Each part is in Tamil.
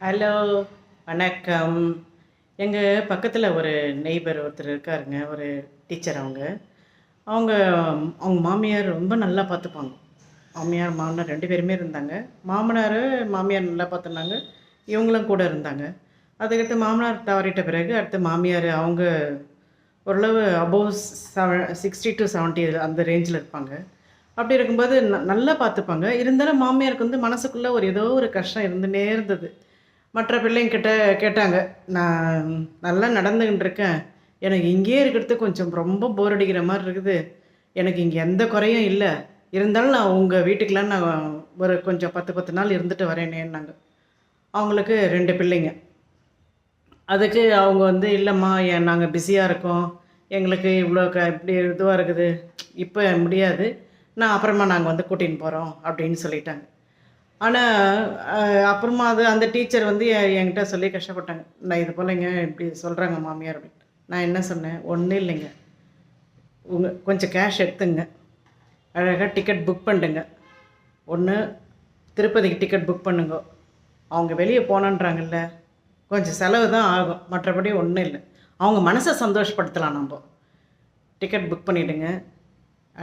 ஹலோ வணக்கம். எங்கள் பக்கத்தில் ஒரு நெய்பர் ஒருத்தர் இருக்காருங்க ஒரு டீச்சர் அவங்க. அவங்க அவங்க மாமியார் ரொம்ப நல்லா பார்த்துப்பாங்க மாமியார் மாமனார் ரெண்டு பேருமே இருந்தாங்க. மாமனார் மாமியார் நல்லா பார்த்துருந்தாங்க இவங்களும் கூட இருந்தாங்க. அதுக்கடுத்து மாமனார் தவறிட்ட பிறகு அடுத்து மாமியார் அவங்க ஓரளவு above seven sixty to seventy அந்த ரேஞ்சில் இருப்பாங்க. அப்படி இருக்கும்போது ந நல்லா பார்த்துப்பாங்க இருந்தாலும் மாமியாருக்கு வந்து மனசுக்குள்ளே ஒரு ஏதோ ஒரு கஷ்டம் இருந்துகிட்டே இருந்தது. மற்ற பிள்ளைங்கிட்ட கேட்டாங்க நான் நல்லா நடந்துக்கிட்டு இருக்கேன் எனக்கு இங்கேயே இருக்கிறது கொஞ்சம் ரொம்ப போர் அடிக்கிற மாதிரி இருக்குது. எனக்கு இங்கே எந்த குறையும் இல்லை. இருந்தாலும் நான் உங்கள் வீட்டுக்கெலாம் நான் ஒரு கொஞ்சம் பத்து பத்து நாள் இருந்துட்டு வரேனேன்னாங்க. அவங்களுக்கு ரெண்டு பிள்ளைங்க. அதுக்கு அவங்க வந்து இல்லைம்மா ஏன் நாங்கள் பிஸியாக இருக்கோம். எங்களுக்கு இவ்வளோ க இப்படி இதுவாக இருக்குது. இப்போ முடியாது. நான் அப்புறமா நாங்கள் வந்து கூட்டின்னு போகிறோம் அப்படின்னு சொல்லிட்டாங்க. ஆனால் அப்புறமா அது அந்த டீச்சர் வந்து என்கிட்ட சொல்லி கஷ்டப்பட்டாங்க. நான் இது போலங்க இப்படி சொல்கிறாங்க மாமியார் அப்படின்னு. நான் என்ன சொன்னேன்? ஒன்றும் இல்லைங்க. உங்கள் கொஞ்சம் கேஷ் எடுத்துங்க. அழகாக டிக்கெட் புக் பண்ணுங்க. ஒன்று திருப்பதிக்கு டிக்கெட் புக் பண்ணுங்க. அவங்க வெளியே போனன்றாங்கல்ல கொஞ்சம் செலவு தான் ஆகும். மற்றபடி ஒன்றும் இல்லை. அவங்க மனசை சந்தோஷப்படுத்தலாம் நம்ம. டிக்கெட் புக் பண்ணிவிடுங்க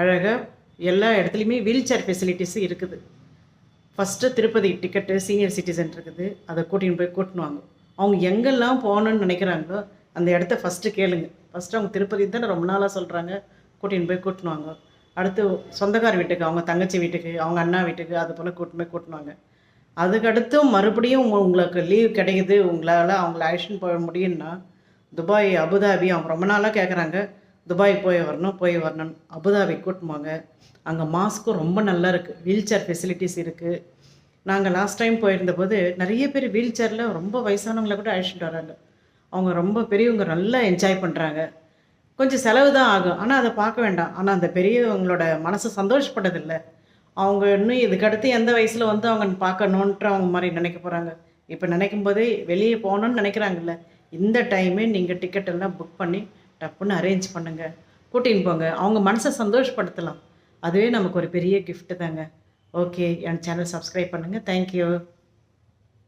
அழகாக எல்லா இடத்துலையுமே வீல் சேர் ஃபெசிலிட்டிஸும் இருக்குது. First Tirupati ticket senior citizen இருக்குது. அதை கூட்டின்னு போய் கூட்டினுவாங்க. அவங்க எங்கெல்லாம் போகணுன்னு நினைக்கிறாங்களோ அந்த இடத்த ஃபஸ்ட்டு கேளுங்க. ஃபஸ்ட்டு அவங்க திருப்பதி தானே ரொம்ப நாளாக சொல்கிறாங்க கூட்டின்னு போய் கூட்டினுவாங்க. அடுத்து சொந்தக்கார வீட்டுக்கு அவங்க தங்கச்சி வீட்டுக்கு அவங்க அண்ணா வீட்டுக்கு அது போல் கூட்டின்னு போய் கூட்டினுவாங்க. அதுக்கடுத்து மறுபடியும் உங்களுக்கு லீவ் கிடைக்குது. உங்களால் அவங்கள அழைச்சின்னு போக முடியும்னா துபாய் அபுதாபி அவங்க ரொம்ப நாளாக கேட்குறாங்க துபாய் போய் வரணும் போய் வரணும் அபுதாபி கூட்டினுவாங்க அங்கே மாஸ்க்கும் ரொம்ப நல்லா இருக்குது வீல் சேர் ஃபெசிலிட்டிஸ் இருக்குது நாங்கள் லாஸ்ட் டைம் போயிருந்தபோது நிறைய பேர் வீல் சேரில் ரொம்ப வயசானவங்களை கூட அழைச்சிட்டு வராங்க. அவங்க ரொம்ப பெரியவங்க நல்லா என்ஜாய் பண்ணுறாங்க கொஞ்சம் செலவு தான் ஆகும். ஆனால் அதை பார்க்க வேண்டாம். ஆனால் அந்த பெரியவங்களோட மனசு சந்தோஷப்பட்டதில்லை. அவங்க இன்னும் இதுக்கடுத்து எந்த வயசில் வந்து அவங்க பார்க்கணுன்ற அவங்க மாதிரி நினைக்க போகிறாங்க இப்போ நினைக்கும் போதே வெளியே போகணுன்னு நினைக்கிறாங்கல்ல. இந்த டைமே நீங்கள் டிக்கெட் எல்லாம் புக் பண்ணி டப்புன்னு அரேஞ்ச் பண்ணுங்கள் கூட்டின்னு போங்க. அவங்க மனசை சந்தோஷப்படுத்தலாம். அதுவே நமக்கு ஒரு பெரிய கிஃப்ட்டு தாங்க. ஓகே என் சேனல் சப்ஸ்கிரைப் பண்ணுங்கள் தேங்க்யூ